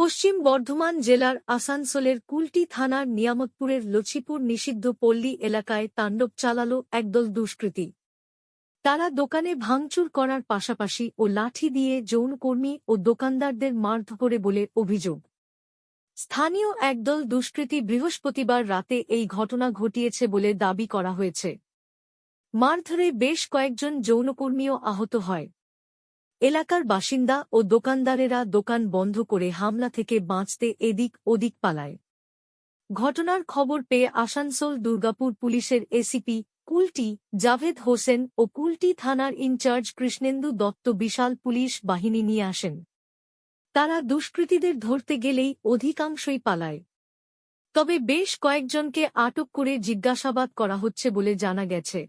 পশ্চিম বর্ধমান জেলার আসানসোলের কুলটি থানার নিয়ামতপুরের লছিপুর নিষিদ্ধ পল্লী এলাকায় তাণ্ডব চালাল একদল দুষ্কৃতী। তারা দোকানে ভাঙচুর করার পাশাপাশি ও লাঠি দিয়ে যৌনকর্মী ও দোকানদারদের মারধ করে বলে অভিযোগ। স্থানীয় একদল দুষ্কৃতী বৃহস্পতিবার রাতে এই ঘটনা ঘটিয়েছে বলে দাবি করা হয়েছে। মারধরে বেশ কয়েকজন যৌনকর্মীও আহত হয়। এলাকার বাসিন্দা ও দোকানদারেরা দোকান বন্ধ করে হামলা থেকে বাঁচতে এদিক ওদিক পালায়। ঘটনার খবর পেয়ে আসানসোল দুর্গাপুর পুলিশের এসিপি কুলটি জাভেদ হোসেন ও কুলটি থানার ইনচার্জ কৃষ্ণেন্দু দত্ত বিশাল পুলিশ বাহিনী নিয়ে আসেন। তারা দুষ্কৃতীদের ধরতে গেলেই অধিকাংশই পালায়। তবে বেশ কয়েকজনকে আটক করে জিজ্ঞাসাবাদ করা হচ্ছে বলে জানা গেছে।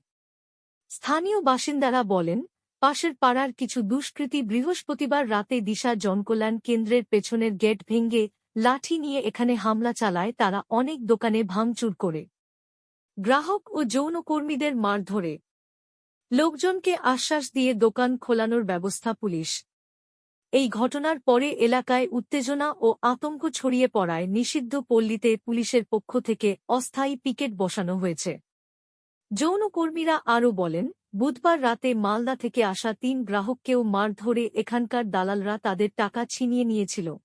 স্থানীয় বাসিন্দারা বলেন পাশের পাড়ার কিছু দুষ্কৃতী বৃহস্পতিবার রাতে দিশা জনকল্যাণ কেন্দ্রের পেছনের গেট ভেঙ্গে লাঠি নিয়ে এখানে হামলা চালায় তারা অনেক দোকানে ভাঙচুর করে। গ্রাহক ও যৌনকর্মীদের মারধরে। লোকজনকে আশ্বাস দিয়ে দোকান খোলানোর ব্যবস্থা পুলিশ। এই ঘটনার পরে এলাকায় উত্তেজনা ও আতঙ্ক ছড়িয়ে পড়ায় নিষিদ্ধ পল্লীতে পুলিশের পক্ষ থেকে অস্থায়ী পিকেট বসানো হয়েছে। যৌনকর্মীরা আরও বলেন বুধবার রাতে মালদা থেকে আসা তিন গ্রাহককেও মার ধরে এখানকার দালালরা তাদের টাকা ছিনিয়ে নিয়েছিল।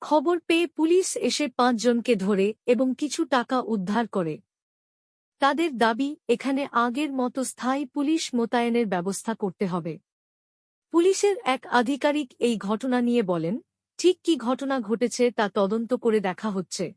খবর পেয়ে পুলিশ এসে পাঁচজনকে ধরে এবং কিছু টাকা উদ্ধার করে। তাদের দাবি, এখানে আগের মতো স্থায়ী পুলিশ মোতায়েনের ব্যবস্থা করতে হবে। পুলিশের এক আধিকারিক এই ঘটনা নিয়ে বলেন, ঠিক কি ঘটনা ঘটেছে তা তদন্ত করে দেখা হচ্ছে।